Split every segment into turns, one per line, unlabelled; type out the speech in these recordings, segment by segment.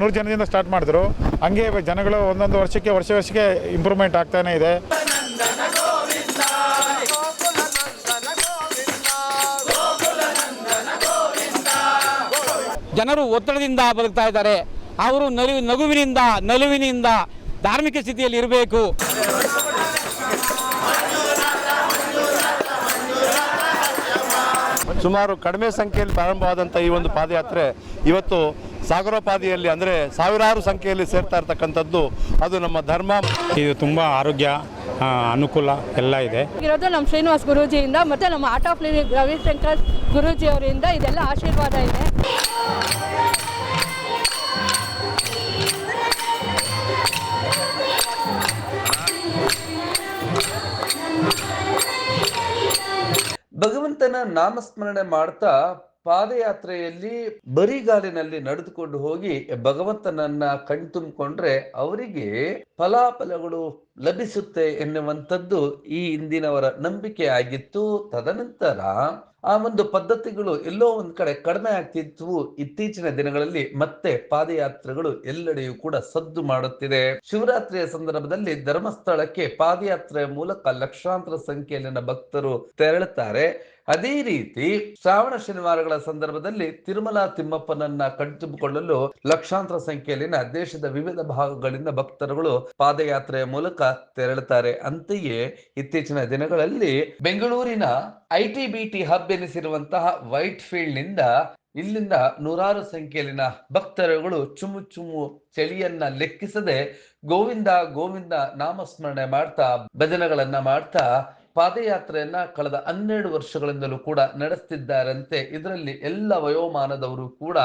ನೂರು ಜನದಿಂದ ಸ್ಟಾರ್ಟ್ ಮಾಡಿದ್ರು. ಹಂಗೆ ಜನಗಳು ಒಂದೊಂದು ವರ್ಷಕ್ಕೆ ವರ್ಷ ವರ್ಷಕ್ಕೆ ಇಂಪ್ರೂವ್ಮೆಂಟ್ ಆಗ್ತಾನೆ ಇದೆ.
ಜನರು ಒತ್ತಡದಿಂದ ಬದುಕ್ತಾ ಇದ್ದಾರೆ. ಅವರು ನಲಿವಿ ನಗುವಿನಿಂದ ನಲುವಿನಿಂದ ಧಾರ್ಮಿಕ ಸ್ಥಿತಿಯಲ್ಲಿ ಇರಬೇಕು.
ಸುಮಾರು ಕಡಿಮೆ ಸಂಖ್ಯೆಯಲ್ಲಿ ಪ್ರಾರಂಭವಾದಂಥ ಈ ಒಂದು ಪಾದಯಾತ್ರೆ ಇವತ್ತು ಸಾಗರೋಪಾದಿಯಲ್ಲಿ ಅಂದರೆ ಸಾವಿರಾರು ಸಂಖ್ಯೆಯಲ್ಲಿ ಸೇರ್ತಾ ಇರ್ತಕ್ಕಂಥದ್ದು ಅದು ನಮ್ಮ ಧರ್ಮ.
ಇದು ತುಂಬ ಆರೋಗ್ಯ ಅನುಕೂಲ ಎಲ್ಲ ಇದೆ.
ಇರೋದು ನಮ್ಮ ಶ್ರೀನಿವಾಸ್ ಗುರೂಜಿಯಿಂದ ಮತ್ತು ನಮ್ಮ art of living Ravishankar Guruji ಅವರಿಂದ ಇದೆಲ್ಲ ಆಶೀರ್ವಾದ ಇದೆ.
ಭಗವಂತನ ನಾಮಸ್ಮರಣೆ ಮಾಡ್ತಾ ಪಾದಯಾತ್ರೆಯಲ್ಲಿ ಬರಿಗಾಲಿನಲ್ಲಿ ನಡೆದುಕೊಂಡು ಹೋಗಿ ಭಗವಂತನನ್ನ ಕಣ್ತುಂಬಿಕೊಂಡ್ರೆ ಅವರಿಗೆ ಫಲಾಫಲಗಳು ಲಭಿಸುತ್ತೆ ಎನ್ನುವಂಥದ್ದು ಈ ಹಿಂದಿನವರ ನಂಬಿಕೆ ಆಗಿತ್ತು. ತದನಂತರ ಆ ಒಂದು ಪದ್ಧತಿಗಳು ಎಲ್ಲೋ ಒಂದ್ ಕಡೆ ಕಡಿಮೆ ಆಗ್ತಿತ್ತು ಇತ್ತೀಚಿನ ದಿನಗಳಲ್ಲಿ ಮತ್ತೆ ಪಾದಯಾತ್ರೆಗಳು ಎಲ್ಲೆಡೆಯೂ ಕೂಡ ಸದ್ದು ಮಾಡುತ್ತಿದೆ. ಶಿವರಾತ್ರಿಯ ಸಂದರ್ಭದಲ್ಲಿ ಧರ್ಮಸ್ಥಳಕ್ಕೆ ಪಾದಯಾತ್ರೆಯ ಮೂಲಕ ಲಕ್ಷಾಂತರ ಸಂಖ್ಯೆಯಲ್ಲಿನ ಭಕ್ತರು ತೆರಳುತ್ತಾರೆ. ಅದೇ ರೀತಿ ಶ್ರಾವಣ ಶನಿವಾರಗಳ ಸಂದರ್ಭದಲ್ಲಿ ತಿರುಮಲ ತಿಮ್ಮಪ್ಪನನ್ನ ಕಣ್ತುಂಬಿಕೊಳ್ಳಲು ಲಕ್ಷಾಂತರ ಸಂಖ್ಯೆಯಲ್ಲಿನ ದೇಶದ ವಿವಿಧ ಭಾಗಗಳಿಂದ ಭಕ್ತರುಗಳು ಪಾದಯಾತ್ರೆಯ ಮೂಲಕ ತೆರಳುತ್ತಾರೆ. ಅಂತೆಯೇ ಇತ್ತೀಚಿನ ದಿನಗಳಲ್ಲಿ ಬೆಂಗಳೂರಿನ ಐಟಿ ಬಿಟಿ ಹಬ್ ಎನಿಸಿರುವಂತಹ ವೈಟ್ ಫೀಲ್ಡ್ನಿಂದ ಇಲ್ಲಿಂದ ನೂರಾರು ಸಂಖ್ಯೆಯಲ್ಲಿನ ಭಕ್ತರುಗಳು ಚುಮು ಚುಮು ಚಳಿಯನ್ನ ಲೆಕ್ಕಿಸದೆ ಗೋವಿಂದ ಗೋವಿಂದ ನಾಮಸ್ಮರಣೆ ಮಾಡ್ತಾ ಭಜನೆಗಳನ್ನ ಮಾಡ್ತಾ ಪಾದಯಾತ್ರೆಯನ್ನ ಕಳೆದ ಹನ್ನೆರಡು ವರ್ಷಗಳಿಂದಲೂ ಕೂಡ ನಡೆಸ್ತಿದ್ದಾರಂತೆ. ಇದರಲ್ಲಿ ಎಲ್ಲ ವಯೋಮಾನದವರು ಕೂಡ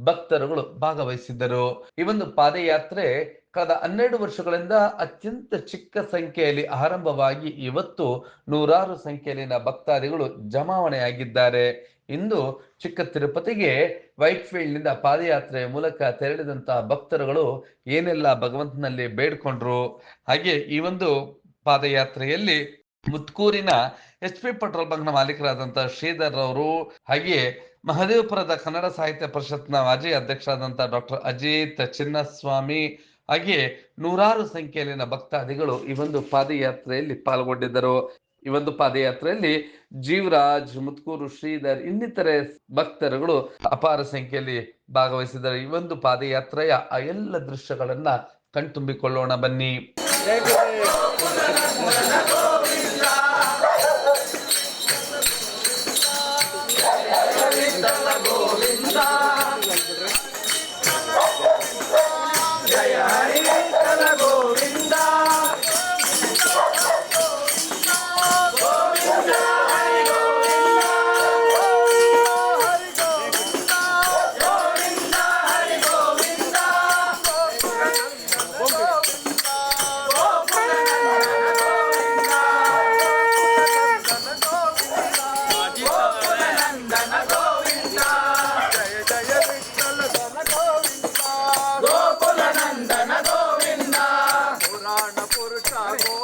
ಭಕ್ತರುಗಳು ಭಾಗವಹಿಸಿದ್ದರು. ಈ ಒಂದು ಪಾದಯಾತ್ರೆ ಕಳೆದ ಹನ್ನೆರಡು ವರ್ಷಗಳಿಂದ ಅತ್ಯಂತ ಚಿಕ್ಕ ಸಂಖ್ಯೆಯಲ್ಲಿ ಆರಂಭವಾಗಿ ಇವತ್ತು ನೂರಾರು ಸಂಖ್ಯೆಯಲ್ಲಿನ ಭಕ್ತಾದಿಗಳು ಜಮಾವಣೆಯಾಗಿದ್ದಾರೆ. ಇಂದು ಚಿಕ್ಕ ತಿರುಪತಿಗೆ ವೈಟ್ ಫೀಲ್ಡ್ನಿಂದ ಪಾದಯಾತ್ರೆಯ ಮೂಲಕ ತೆರಳಿದಂತಹ ಭಕ್ತರುಗಳು ಏನೆಲ್ಲ ಭಗವಂತನಲ್ಲಿ ಬೇಡ್ಕೊಂಡ್ರು? ಹಾಗೆ ಈ ಒಂದು ಪಾದಯಾತ್ರೆಯಲ್ಲಿ ಮುತ್ಕೂರಿನ ಎಚ್ ಪಿ ಪೆಟ್ರೋಲ್ ಬಂಕ್ನ ಮಾಲೀಕರಾದಂತಹ ಶ್ರೀಧರ್ ಅವರು ಹಾಗೆ ಮಹದೇವಪುರದ ಕನ್ನಡ ಸಾಹಿತ್ಯ ಪರಿಷತ್ನ ಮಾಜಿ ಅಧ್ಯಕ್ಷರಾದಂತಹ ಡಾಕ್ಟರ್ ಅಜಿತ್ ಚಿನ್ನಸ್ವಾಮಿ ಹಾಗೆ ನೂರಾರು ಸಂಖ್ಯೆಯಲ್ಲಿನ ಭಕ್ತಾದಿಗಳು ಈ ಒಂದು ಪಾದಯಾತ್ರೆಯಲ್ಲಿ ಪಾಲ್ಗೊಂಡಿದ್ದರು. ಈ ಒಂದು ಪಾದಯಾತ್ರೆಯಲ್ಲಿ ಜೀವರಾಜ್, ಮುತ್ಕೂರು ಶ್ರೀಧರ್ ಇನ್ನಿತರೆ ಭಕ್ತರುಗಳು ಅಪಾರ ಸಂಖ್ಯೆಯಲ್ಲಿ ಭಾಗವಹಿಸಿದ್ದಾರೆ. ಈ ಒಂದು ಪಾದಯಾತ್ರೆಯ ಆ ಎಲ್ಲ ದೃಶ್ಯಗಳನ್ನ ಕಣ್ತುಂಬಿಕೊಳ್ಳೋಣ ಬನ್ನಿ.
하고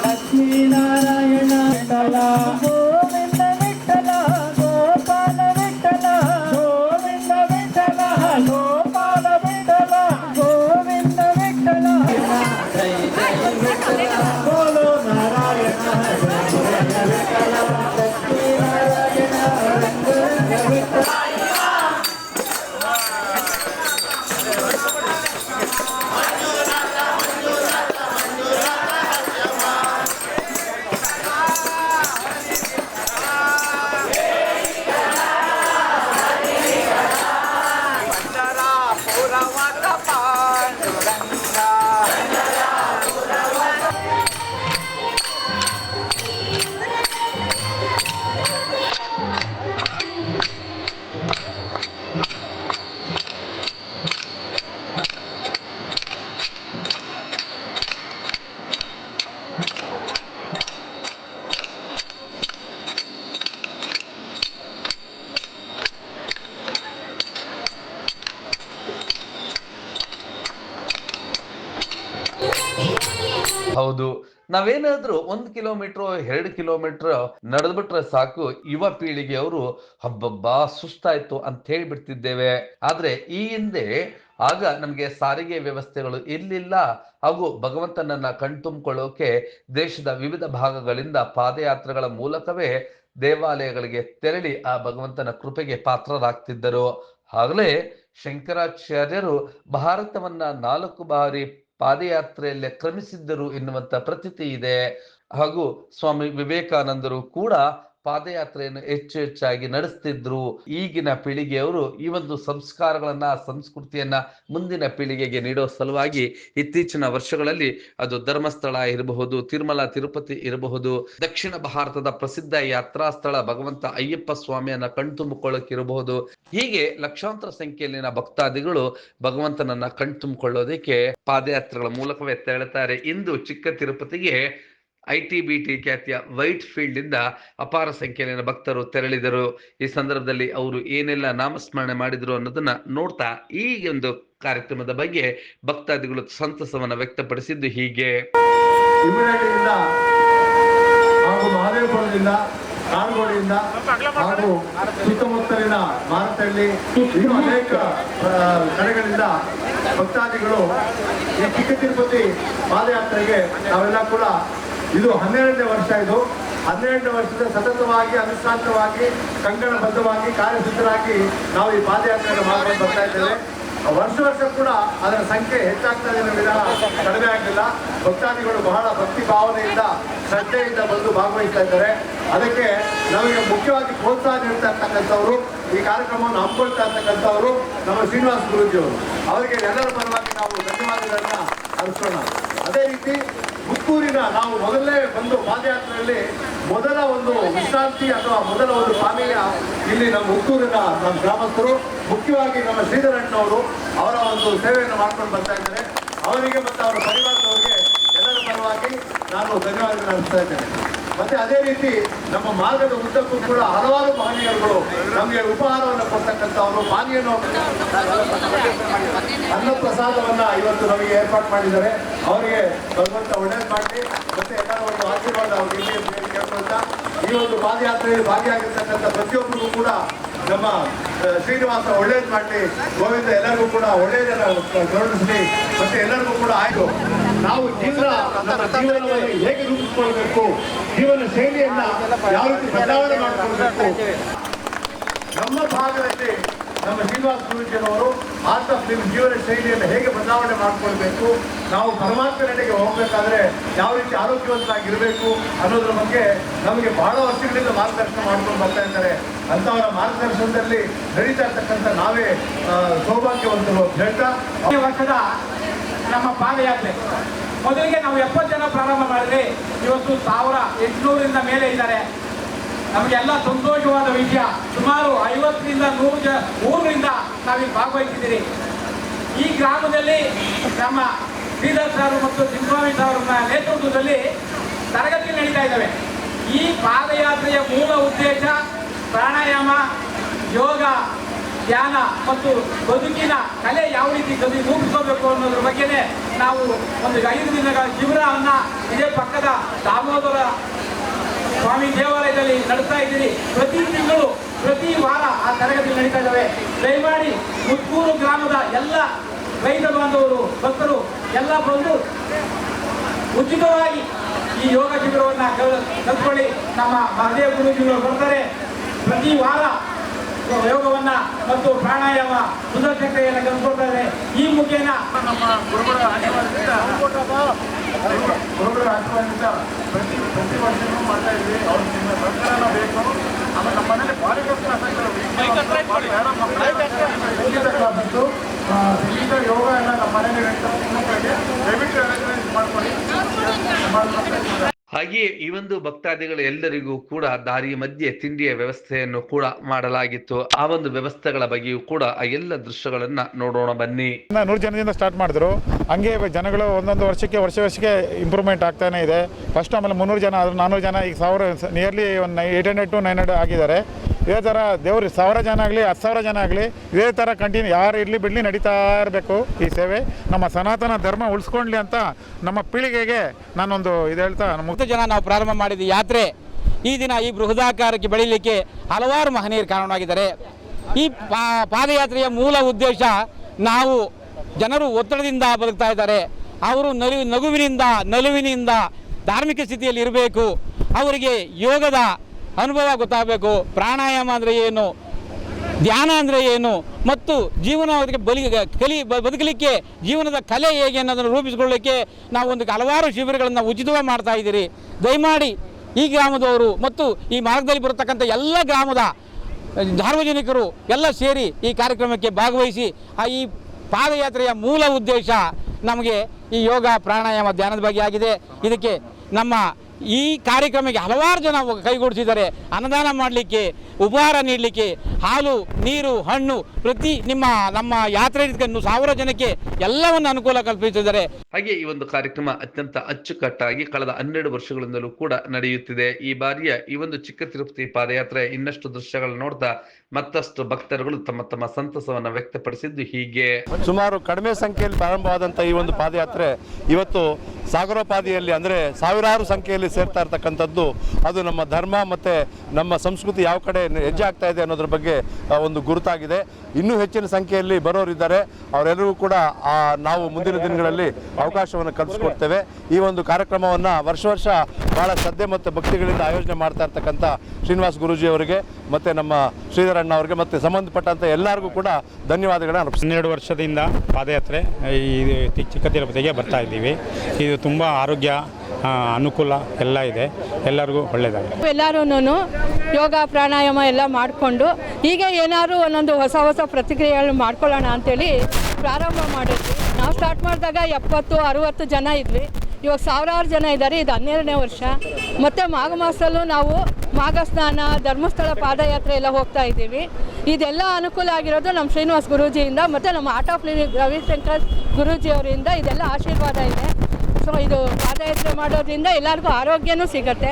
ಹೌದು. ನಾವೇನಾದ್ರೂ ಒಂದ್ ಕಿಲೋಮೀಟರ್, ಎರಡ್ ಕಿಲೋಮೀಟರ್ ನಡೆದ್ಬಿಟ್ರೆ ಸಾಕು, ಯುವ ಪೀಳಿಗೆಯವರು ಹಬ್ಬಬ್ಬಾ, ಸುಸ್ತಾಯ್ತು ಅಂತ ಹೇಳಿಬಿಡ್ತಿದ್ದೇವೆ. ಆದ್ರೆ ಈ ಹಿಂದೆ ಆಗ ನಮ್ಗೆ ಸಾರಿಗೆ ವ್ಯವಸ್ಥೆಗಳು ಇರ್ಲಿಲ್ಲ. ಹಾಗೂ ಭಗವಂತನನ್ನ ಕಣ್ತುಂಬಿಕೊಳ್ಳೋಕೆ ದೇಶದ ವಿವಿಧ ಭಾಗಗಳಿಂದ ಪಾದಯಾತ್ರೆಗಳ ಮೂಲಕವೇ ದೇವಾಲಯಗಳಿಗೆ ತೆರಳಿ ಆ ಭಗವಂತನ ಕೃಪೆಗೆ ಪಾತ್ರರಾಗ್ತಿದ್ದರು. ಆಗಲೇ ಶಂಕರಾಚಾರ್ಯರು ಭಾರತವನ್ನ ನಾಲ್ಕು ಬಾರಿ ಪಾದಯಾತ್ರೆಯಲ್ಲೇ ಕ್ರಮಿಸಿದ್ದರು ಎನ್ನುವಂತ ಪ್ರತೀತಿ ಇದೆ. ಹಾಗೂ ಸ್ವಾಮಿ ವಿವೇಕಾನಂದರು ಕೂಡ ಪಾದಯಾತ್ರೆಯನ್ನು ಹೆಚ್ಚು ಹೆಚ್ಚಾಗಿ ನಡೆಸ್ತಿದ್ರು. ಈಗಿನ ಪೀಳಿಗೆಯವರು ಈ ಒಂದು ಸಂಸ್ಕಾರಗಳನ್ನ, ಸಂಸ್ಕೃತಿಯನ್ನ ಮುಂದಿನ ಪೀಳಿಗೆಗೆ ನೀಡೋ ಸಲುವಾಗಿ ಇತ್ತೀಚಿನ ವರ್ಷಗಳಲ್ಲಿ ಅದು ಧರ್ಮಸ್ಥಳ ಇರಬಹುದು, ತಿರುಮಲ, ತಿರುಪತಿ ಇರಬಹುದು, ದಕ್ಷಿಣ ಭಾರತದ ಪ್ರಸಿದ್ಧ ಯಾತ್ರಾ ಸ್ಥಳ ಭಗವಂತ ಅಯ್ಯಪ್ಪ ಸ್ವಾಮಿಯನ್ನ ಕಣ್ತುಂಬಿಕೊಳ್ಳೋಕಿರಬಹುದು ಹೀಗೆ ಲಕ್ಷಾಂತರ ಸಂಖ್ಯೆಯಲ್ಲಿನ ಭಕ್ತಾದಿಗಳು ಭಗವಂತನನ್ನ ಕಣ್ತುಂಬಿಕೊಳ್ಳೋದಕ್ಕೆ ಪಾದಯಾತ್ರೆಗಳ ಮೂಲಕವೇ ತೆರಳುತ್ತಾರೆ. ಇಂದು ಚಿಕ್ಕ ತಿರುಪತಿಗೆ ಐ ಟಿ ಬಿ ಟಿ ಖ್ಯಾತಿಯ ವೈಟ್ ಫೀಲ್ಡ್ ಇಂದ ಅಪಾರ ಸಂಖ್ಯೆಯಲ್ಲಿನ ಭಕ್ತರು ತೆರಳಿದರು. ಈ ಸಂದರ್ಭದಲ್ಲಿ ಅವರು ಏನೆಲ್ಲ ನಾಮಸ್ಮರಣೆ ಮಾಡಿದ್ರು ಅನ್ನೋದನ್ನ ನೋಡ್ತಾ ಈ ಒಂದು ಕಾರ್ಯಕ್ರಮದ ಬಗ್ಗೆ ಭಕ್ತಾದಿಗಳು ಸಂತಸವನ್ನ ವ್ಯಕ್ತಪಡಿಸಿದ್ದು ಹೀಗೆ.
ಹಾಗೂ ಹಾಗೂ ಸುತ್ತಮುತ್ತಲಿನ ಮಾರತಳ್ಳಿ ಇನ್ನೂ ಅನೇಕ ಕಡೆಗಳಿಂದ ಭಕ್ತಾದಿಗಳು ಈ ಚಿಕ್ಕ ತಿರುಪತಿ ಪಾದಯಾತ್ರೆಗೆ ನಾವೆಲ್ಲ ಕೂಡ ಇದು ಹನ್ನೆರಡನೇ ವರ್ಷ ಇದು. ಹನ್ನೆರಡನೇ ವರ್ಷದ ಸತತವಾಗಿ, ಅನುಷ್ಠಾನವಾಗಿ ಕಂಗಣಬದ್ಧವಾಗಿ ಕಾರ್ಯಸಿದ್ಧರಾಗಿ ನಾವು ಈ ಪಾದಯಾತ್ರೆಯನ್ನು ಮಾಡ್ಕೊಂಡು ಬರ್ತಾ ಇದ್ದೇವೆ. ವರ್ಷ ವರ್ಷ ಕೂಡ ಅದರ ಸಂಖ್ಯೆ ಹೆಚ್ಚಾಗ್ತಾ ಇದೆ ವಿಧಾನ ಕಡಿಮೆ ಆಗಲಿಲ್ಲ ಭಕ್ತಾದಿಗಳು ಬಹಳ ಭಕ್ತಿ ಭಾವನೆಯಿಂದ, ಶ್ರದ್ಧೆಯಿಂದ ಬಂದು ಭಾಗವಹಿಸ್ತಾ ಇದ್ದಾರೆ. ಅದಕ್ಕೆ ನಮಗೆ ಮುಖ್ಯವಾಗಿ ಪ್ರೋತ್ಸಾಹ ನೀಡ್ತಾ ಇರ್ತಕ್ಕಂಥವ್ರು ಈ ಕಾರ್ಯಕ್ರಮವನ್ನು ಹಮ್ಮಿಕೊಳ್ತಾ ಇರ್ತಕ್ಕಂಥವ್ರು ನಮ್ಮ ಶ್ರೀನಿವಾಸ ಗುರುಜಿಯವರು. ಅವರಿಗೆ ಎಲ್ಲರ ಪರವಾಗಿ ನಾವು ಧನ್ಯವಾದಗಳನ್ನ ಅರ್ಪಿಸೋಣ ಅದೇ ರೀತಿ ಪುತ್ತೂರಿನ ನಾವು ಮೊದಲೇ ಬಂದು ಪಾದಯಾತ್ರೆಯಲ್ಲಿ ಮೊದಲ ಒಂದು ವಿಶ್ರಾಂತಿ ಅಥವಾ ಮೊದಲ ಒಂದು ಪಾನೀಯ ಇಲ್ಲಿ ನಮ್ಮ ಹುತ್ತೂರಿನ ನಮ್ಮ ಗ್ರಾಮಸ್ಥರು, ಮುಖ್ಯವಾಗಿ ನಮ್ಮ ಶ್ರೀಧರಣ್ಣವರು ಅವರ ಒಂದು ಸೇವೆಯನ್ನು ಮಾಡ್ಕೊಂಡು ಬರ್ತಾ ಇದ್ದಾರೆ. ಅವರಿಗೆ ಮತ್ತು ಅವರ ಪರಿವಾರದವರಿಗೆ ಎಲ್ಲರ ಪರವಾಗಿ ನಾನು ಧನ್ಯವಾದ ಅರ್ಪಿಸ್ತಾ ಇದ್ದೇನೆ. ಮತ್ತೆ ಅದೇ ರೀತಿ ನಮ್ಮ ಮಾರ್ಗದ ಉದ್ದಕ್ಕೂ ಕೂಡ ಹಲವಾರು ಮಹನೀಯರುಗಳು ನಮಗೆ ಉಪಹಾರವನ್ನು ಕೊಡ್ತಕ್ಕಂಥವರು ಅನ್ನ ಅನ್ನಪ್ರಸಾದವನ್ನ ಇವತ್ತು ನಮಗೆ ಏರ್ಪಾಡು ಮಾಡಿದ್ದಾರೆ. ಅವರಿಗೆ ಭಗವಂತ ಒಳ್ಳೇದು ಮಾಡಿ ಮತ್ತೆ ಎಲ್ಲರ ಒಂದು ಆಶೀರ್ವಾದ ಅವರಿಗೆ ಕೇಳ್ಕೊಳ್ತಾ. ಈ ಒಂದು ಪಾದಯಾತ್ರೆಯಲ್ಲಿ ಭಾಗಿಯಾಗಿರ್ತಕ್ಕಂಥ ಪ್ರತಿಯೊಬ್ಬರಿಗೂ ಕೂಡ ನಮ್ಮ ಶ್ರೀನಿವಾಸ ಒಳ್ಳೇದು ಮಾಡಲಿ. ಗೋವಿಂದ ಎಲ್ಲರಿಗೂ ಕೂಡ ಒಳ್ಳೆಯದನ್ನು ಗೌರವಿಸಲಿ. ಮತ್ತೆ ಎಲ್ಲರಿಗೂ ಕೂಡ ಆಯ್ತು. ನಾವು ಜೀವನ ನಮ್ಮ ಜೀವನವನ್ನು ಹೇಗೆ ರೂಪಿಸಿಕೊಳ್ಬೇಕು ಜೀವನ ಶೈಲಿಯನ್ನ ಯಾವ ರೀತಿ ಬದಲಾವಣೆ ಮಾಡಿಕೊಳ್ಬೇಕು? ನಮ್ಮ ಭಾಗದಲ್ಲಿ ನಮ್ಮ ಶ್ರೀನಿವಾಸ ಗುರುಜಿಯವರು ಆಫ್ ನಿಮ್ಮ ಜೀವನ ಶೈಲಿಯನ್ನು ಹೇಗೆ ಬದಲಾವಣೆ ಮಾಡಿಕೊಳ್ಬೇಕು? ನಾವು ಪರಮಾತ್ಮನೆಡೆಗೆ ಹೋಗ್ಬೇಕಾದ್ರೆ ಯಾವ ರೀತಿ ಆರೋಗ್ಯವಂತರಾಗಿರಬೇಕು ಅನ್ನೋದ್ರ ಬಗ್ಗೆ ನಮಗೆ ಬಹಳ ವರ್ಷಗಳಿಂದ ಮಾರ್ಗದರ್ಶನ ಮಾಡ್ಕೊಂಡು ಬರ್ತಾ ಇದ್ದಾರೆ. ಅಂತವರ ಮಾರ್ಗದರ್ಶನದಲ್ಲಿ ನಡೀತಾ ಇರ್ತಕ್ಕಂಥ ನಾವೇ ಸೌಭಾಗ್ಯವಂತರು ಅಂತ ಹೇಳ್ತಾ,
ಈ ವರ್ಷದ ನಮ್ಮ ಪಾದಯಾತ್ರೆ. ಮೊದಲಿಗೆ ನಾವು ಎಪ್ಪತ್ತು ಜನ ಪ್ರಾರಂಭ ಮಾಡಿದ್ರೆ ಇವತ್ತು ಸಾವಿರ ಎಂಟುನೂರಿಂದ ಮೇಲೆ ಇದ್ದಾರೆ. ನಮಗೆಲ್ಲ ಸಂತೋಷವಾದ ವಿಷಯ. ಸುಮಾರು ಐವತ್ತರಿಂದ ನೂರು ಜ ಊರಿನಿಂದ ನಾವಿಲ್ಲಿ ಭಾಗವಹಿಸಿದ್ದೀರಿ. ಈ ಗ್ರಾಮದಲ್ಲಿ ನಮ್ಮ ಶ್ರೀಧರ್ ಸಾರು ಮತ್ತು ಸಿಂಹಸ್ವಾಮಿ ಅವರ ನೇತೃತ್ವದಲ್ಲಿ ತರಗತಿ ನಡೀತಾ ಇದ್ದಾವೆ. ಈ ಪಾದಯಾತ್ರೆಯ ಮೂಲ ಉದ್ದೇಶ ಪ್ರಾಣಾಯಾಮ, ಯೋಗ ಧ್ಯಾನ ಮತ್ತು ಬದುಕಿನ ಕಲೆ ಯಾವ ರೀತಿ ಗದಿ ರೂಪಿಸ್ಕೋಬೇಕು ಅನ್ನೋದ್ರ ಬಗ್ಗೆನೇ ನಾವು ಒಂದು ಐದು ದಿನಗಳ ಶಿಬಿರವನ್ನ ಇದೇ ಪಕ್ಕದ ದಾಮೋದರ ಸ್ವಾಮಿ ದೇವಾಲಯದಲ್ಲಿ ನಡೆಸ್ತಾ ಇದ್ದೀರಿ. ಪ್ರತಿ ತಿಂಗಳು, ಪ್ರತಿ ವಾರ ಆ ತರಗತಿ ನಡೀತಾ ಇದ್ದಾವೆ. ದಯಮಾಡಿ ಮುತ್ಕೂರು ಗ್ರಾಮದ ಎಲ್ಲ ರೈತ ಬಾಂಧವರು, ಭಕ್ತರು ಎಲ್ಲ ಬಂದು ಉಚಿತವಾಗಿ ಈ ಯೋಗ ಶಿಬಿರವನ್ನು ಕಲ್ತ್ಕೊಳ್ಳಿ ನಮ್ಮ ಮಹದೇವ ಗುರುಜಿಗಳು ಬರ್ತಾರೆ. ಪ್ರತಿ ವಾರ ಯೋಗವನ್ನ ಮತ್ತು ಪ್ರಾಣಾಯಾಮ ಸುಧಾಶಕ್ತಿಯನ್ನು ಕಲ್ತ್ಕೊಳ್ತಾರೆ. ಈ ಮುಖೇನ ನಮ್ಮ ಗುರುಗಳ ಆಶೀರ್ವಾದದಿಂದ ಗುರುಗಳ ಪ್ರತಿ ಪ್ರತಿ ವರ್ಷವೂ ಮಾಡ್ತಾ ಇದ್ವಿ. ಸಹಕಾರ ಬೇಕು ಆಮೇಲೆ ನಮ್ಮ ಮನೇಲಿ ಬಾಲಿಕರ್ತ ಸಂಗೀತ ಕ್ಲಾಸ್ ಇತ್ತು ಸಂಗೀತ ಯೋಗ ಎಲ್ಲ ನಮ್ಮ ಮನೇಲಿ
ಹಾಗೆಯೇ ಈ ಒಂದು ಭಕ್ತಾದಿಗಳು ಎಲ್ಲರಿಗೂ ಕೂಡ ದಾರಿ, ಮಧ್ಯೆ ತಿಂಡಿಯ ವ್ಯವಸ್ಥೆಯನ್ನು ಕೂಡ ಮಾಡಲಾಗಿತ್ತು. ಆ ಒಂದು ವ್ಯವಸ್ಥೆಗಳ ಬಗ್ಗೆಯೂ ಕೂಡ ಆ ಎಲ್ಲ ದೃಶ್ಯಗಳನ್ನ ನೋಡೋಣ ಬನ್ನಿ.
ನೂರು ಜನದಿಂದ ಸ್ಟಾರ್ಟ್ ಮಾಡಿದ್ರು. ಹಂಗೆ ಜನಗಳು ಒಂದೊಂದು ವರ್ಷಕ್ಕೆ, ವರ್ಷ ವರ್ಷಕ್ಕೆ ಇಂಪ್ರೂವ್ಮೆಂಟ್ ಆಗ್ತಾನೆ ಇದೆ. ಫಸ್ಟ್ ಆಮೇಲೆ ಮುನ್ನೂರು ಜನ ಆದ್ರೂ ನಾನ್ನೂರು ಜನ ಈಗ ಸಾವಿರ ನಿಯರ್ಲಿ ಒಂದು eight hundred to nine hundred ಆಗಿದ್ದಾರೆ. ಇದೇ ಥರ ದೇವ್ರು ಸಾವಿರ ಜನ ಆಗಲಿ, ಹತ್ತು ಸಾವಿರ ಜನ ಆಗಲಿ, ಇದೇ ಥರ ಕಂಟಿನ್ಯೂ ಯಾರು ಇರಲಿ ಬಿಡಲಿ ನಡೀತಾ ಇರಬೇಕು ಈ ಸೇವೆ. ನಮ್ಮ ಸನಾತನ ಧರ್ಮ ಉಳಿಸ್ಕೊಂಡ್ಲಿ ಅಂತ ನಮ್ಮ ಪೀಳಿಗೆಗೆ ನಾನೊಂದು ಇದು ಹೇಳ್ತಾ, ನಮ್ಮ
ಮುಕ್ತ ಜನ ನಾವು ಪ್ರಾರಂಭ ಮಾಡಿದ ಯಾತ್ರೆ ಈ ದಿನ ಈ ಬೃಹದಾಕಾರಕ್ಕೆ ಬೆಳೀಲಿಕ್ಕೆ ಹಲವಾರು ಮಹನೀಯರು ಕಾರಣವಾಗಿದ್ದಾರೆ. ಈ ಪಾದಯಾತ್ರೆಯ ಮೂಲ ಉದ್ದೇಶ ನಾವು ಜನರು ಒತ್ತಡದಿಂದ ಬದುಕ್ತಾ ಇದ್ದಾರೆ. ಅವರು ನಲು, ನಗುವಿನಿಂದ, ನಲುವಿನಿಂದ ಧಾರ್ಮಿಕ ಸ್ಥಿತಿಯಲ್ಲಿ ಇರಬೇಕು. ಅವರಿಗೆ ಯೋಗದ ಅನುಭವ ಗೊತ್ತಾಗಬೇಕು. ಪ್ರಾಣಾಯಾಮ ಅಂದರೆ ಏನು? ಧ್ಯಾನ ಅಂದರೆ ಏನು? ಮತ್ತು ಜೀವನ ಅದಕ್ಕೆ ಬಲಿ ಕಲಿ ಬದುಕಲಿಕ್ಕೆ ಜೀವನದ ಕಲೆ ಹೇಗೆ ಅನ್ನೋದನ್ನು ರೂಪಿಸಿಕೊಳ್ಳಲಿಕ್ಕೆ ನಾವು ಒಂದು ಹಲವಾರು ಶಿಬಿರಗಳನ್ನು ಉಚಿತವಾಗಿ ಮಾಡ್ತಾ ಇದ್ದೀರಿ. ದಯಮಾಡಿ ಈ ಗ್ರಾಮದವರು ಮತ್ತು ಈ ಮಾರ್ಗದಲ್ಲಿ ಬರತಕ್ಕಂಥ ಎಲ್ಲ ಗ್ರಾಮದ ಸಾರ್ವಜನಿಕರು ಎಲ್ಲ ಸೇರಿ ಈ ಕಾರ್ಯಕ್ರಮಕ್ಕೆ ಭಾಗವಹಿಸಿ, ಆ ಈ ಪಾದಯಾತ್ರೆಯ ಮೂಲ ಉದ್ದೇಶ ನಮಗೆ ಈ ಯೋಗ ಪ್ರಾಣಾಯಾಮ ಧ್ಯಾನದ ಬಗ್ಗೆ ಆಗಿದೆ ಇದಕ್ಕೆ ನಮ್ಮ ಈ ಕಾರ್ಯಕ್ರಮಕ್ಕೆ ಹಲವಾರು ಜನ ಕೈಗೂಡಿಸಿದ್ದಾರೆ. ಅನ್ನದಾನ ಮಾಡಲಿಕ್ಕೆ ಉಪಹಾರ ನೀಡಲಿಕ್ಕೆ ಹಾಲು ನೀರು ಹಣ್ಣು ಪ್ರತಿ ನಿಮ್ಮ ನಮ್ಮ ಯಾತ್ರೆ ಸಾವಿರ ಜನಕ್ಕೆ ಎಲ್ಲವನ್ನು ಅನುಕೂಲ ಕಲ್ಪಿಸಿದ್ದಾರೆ.
ಹಾಗೆ ಈ ಒಂದು ಕಾರ್ಯಕ್ರಮ ಅತ್ಯಂತ ಅಚ್ಚುಕಟ್ಟಾಗಿ ಕಳೆದ ಹನ್ನೆರಡು ವರ್ಷಗಳಿಂದಲೂ ಕೂಡ ನಡೆಯುತ್ತಿದೆ. ಈ ಬಾರಿಯ ಈ ಒಂದು ಚಿಕ್ಕ ತಿರುಪತಿ ಪಾದಯಾತ್ರೆ ಇನ್ನಷ್ಟು ದೃಶ್ಯಗಳು ನೋಡ್ತಾ ಮತ್ತಷ್ಟು ಭಕ್ತರುಗಳು ತಮ್ಮ ತಮ್ಮ ಸಂತಸವನ್ನ ವ್ಯಕ್ತಪಡಿಸಿದ್ದು ಹೀಗೆ.
ಸುಮಾರು ಕಡಿಮೆ ಸಂಖ್ಯೆಯಲ್ಲಿ ಪ್ರಾರಂಭವಾದಂತಹ ಈ ಒಂದು ಪಾದಯಾತ್ರೆ ಇವತ್ತು ಸಾಗರೋಪಾದಿಯಲ್ಲಿ ಅಂದ್ರೆ ಸಾವಿರಾರು ಸಂಖ್ಯೆಯಲ್ಲಿ ಸೇರ್ತಾ ಇರ್ತಕ್ಕಂಥದ್ದು, ಅದು ನಮ್ಮ ಧರ್ಮ ಮತ್ತು ನಮ್ಮ ಸಂಸ್ಕೃತಿ ಯಾವ ಕಡೆ ಹೆಜ್ಜೆ ಆಗ್ತಾ ಇದೆ ಅನ್ನೋದ್ರ ಬಗ್ಗೆ ಒಂದು ಗುರುತಾಗಿದೆ. ಇನ್ನೂ ಹೆಚ್ಚಿನ ಸಂಖ್ಯೆಯಲ್ಲಿ ಬರೋರಿದ್ದಾರೆ. ಅವರೆಲ್ಲರೂ ಕೂಡ ನಾವು ಮುಂದಿನ ದಿನಗಳಲ್ಲಿ ಅವಕಾಶವನ್ನು ಕಲ್ಪಿಸ್ಕೊಡ್ತೇವೆ. ಈ ಒಂದು ಕಾರ್ಯಕ್ರಮವನ್ನು ವರ್ಷ ವರ್ಷ ಭಾಳ ಶ್ರದ್ಧೆ ಮತ್ತು ಭಕ್ತಿಗಳಿಂದ ಆಯೋಜನೆ ಮಾಡ್ತಾ ಇರ್ತಕ್ಕಂಥ ಶ್ರೀನಿವಾಸ್ ಗುರೂಜಿ ಅವರಿಗೆ, ಮತ್ತು ನಮ್ಮ ಶ್ರೀಧರಣ್ಣ ಅವರಿಗೆ, ಮತ್ತು ಸಂಬಂಧಪಟ್ಟಂಥ ಎಲ್ಲರಿಗೂ ಕೂಡ ಧನ್ಯವಾದಗಳನ್ನ ಅರ್ಪಿಸ್ತೀನಿ.
ಹನ್ನೆರಡು ವರ್ಷದಿಂದ ಪಾದಯಾತ್ರೆ ಈ ಚಿಕ್ಕ ತಿರುಪತಿಗೆ ಬರ್ತಾ ಇದ್ದೀವಿ. ಇದು ತುಂಬ ಆರೋಗ್ಯ ಅನುಕೂಲ ಎಲ್ಲ ಇದೆ. ಎಲ್ಲರಿಗೂ ಒಳ್ಳೆಯದಾಗಿದೆ
ಎಲ್ಲರೂ ಯೋಗ, ಪ್ರಾಣಾಯಾಮ ಎಲ್ಲ ಮಾಡಿಕೊಂಡು ಹೀಗೆ ಏನಾದರೂ ಒಂದೊಂದು ಹೊಸ ಹೊಸ ಪ್ರತಿಕ್ರಿಯೆಗಳು ಮಾಡ್ಕೊಳ್ಳೋಣ ಅಂತೇಳಿ ಪ್ರಾರಂಭ ಮಾಡಿದ್ವಿ. ನಾವು ಸ್ಟಾರ್ಟ್ ಮಾಡಿದಾಗ ಎಪ್ಪತ್ತು, ಅರುವತ್ತು ಜನ ಇದ್ವಿ. ಇವಾಗ ಸಾವಿರಾರು ಜನ ಇದ್ದಾರೆ. ಇದು ಹನ್ನೆರಡನೇ ವರ್ಷ. ಮತ್ತು ಮಾಘ ಮಾಸದಲ್ಲೂ ನಾವು ಮಾಘ ಸ್ನಾನ ಧರ್ಮಸ್ಥಳ ಪಾದಯಾತ್ರೆ ಎಲ್ಲ ಹೋಗ್ತಾ ಇದ್ದೀವಿ. ಇದೆಲ್ಲ ಅನುಕೂಲ ಆಗಿರೋದು ನಮ್ಮ ಶ್ರೀನಿವಾಸ್ ಗುರೂಜಿಯಿಂದ, ಮತ್ತು ನಮ್ಮ ಆರ್ಟ್ ಆಫ್ ಲಿವಿಂಗ್ ರವಿಶಂಕರ್ ಗುರೂಜಿಯವರಿಂದ ಇದೆಲ್ಲ ಆಶೀರ್ವಾದ ಇದೆ. ಸೊ ಇದು ಪಾದಯಾತ್ರೆ ಮಾಡೋದ್ರಿಂದ ಎಲ್ಲರಿಗೂ ಆರೋಗ್ಯನೂ ಸಿಗತ್ತೆ.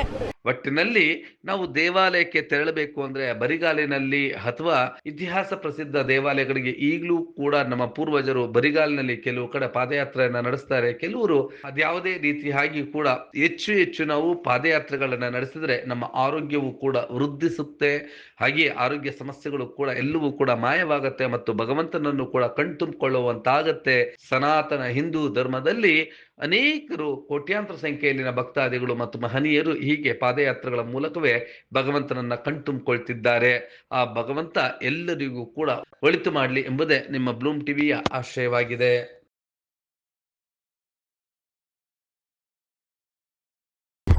ಒಟ್ಟಿನಲ್ಲಿ ನಾವು ದೇವಾಲಯಕ್ಕೆ ತೆರಳಬೇಕು ಅಂದ್ರೆ ಬರಿಗಾಲಿನಲ್ಲಿ ಅಥವಾ ಇತಿಹಾಸ ಪ್ರಸಿದ್ಧ ದೇವಾಲಯಗಳಿಗೆ ಈಗಲೂ ಕೂಡ ನಮ್ಮ ಪೂರ್ವಜರು ಬರಿಗಾಲಿನಲ್ಲಿ ಕೆಲವು ಕಡೆ ಪಾದಯಾತ್ರೆಯನ್ನ ನಡೆಸ್ತಾರೆ. ಕೆಲವರು ಅದ್ಯಾವುದೇ ರೀತಿಯಾಗಿ ಕೂಡ ಹೆಚ್ಚು ಹೆಚ್ಚು ನಾವು ಪಾದಯಾತ್ರೆಗಳನ್ನ ನಡೆಸಿದ್ರೆ ನಮ್ಮ ಆರೋಗ್ಯವು ಕೂಡ ವೃದ್ಧಿಸುತ್ತೆ. ಹಾಗೆ ಆರೋಗ್ಯ ಸಮಸ್ಯೆಗಳು ಕೂಡ ಎಲ್ಲವೂ ಕೂಡ ಮಾಯವಾಗತ್ತೆ ಮತ್ತು ಭಗವಂತನನ್ನು ಕೂಡ ಕಣ್ತುಂಬಿಕೊಳ್ಳುವಂತಾಗತ್ತೆ. ಸನಾತನ ಹಿಂದೂ ಧರ್ಮದಲ್ಲಿ ಅನೇಕರು ಕೋಟ್ಯಾಂತರ ಸಂಖ್ಯೆಯಲ್ಲಿನ ಭಕ್ತಾದಿಗಳು ಮತ್ತು ಮಹನೀಯರು ಹೀಗೆ ಪಾದಯಾತ್ರೆಗಳ ಮೂಲಕವೇ ಭಗವಂತನನ್ನ ಕಣ್ತುಂಬಿಕೊಳ್ತಿದ್ದಾರೆ. ಆ ಭಗವಂತ ಎಲ್ಲರಿಗೂ ಕೂಡ ಒಳಿತು ಮಾಡಲಿ ಎಂಬುದೇ ನಿಮ್ಮ ಬ್ಲೂಮ್ ಟಿವಿಯ ಆಶಯವಾಗಿದೆ.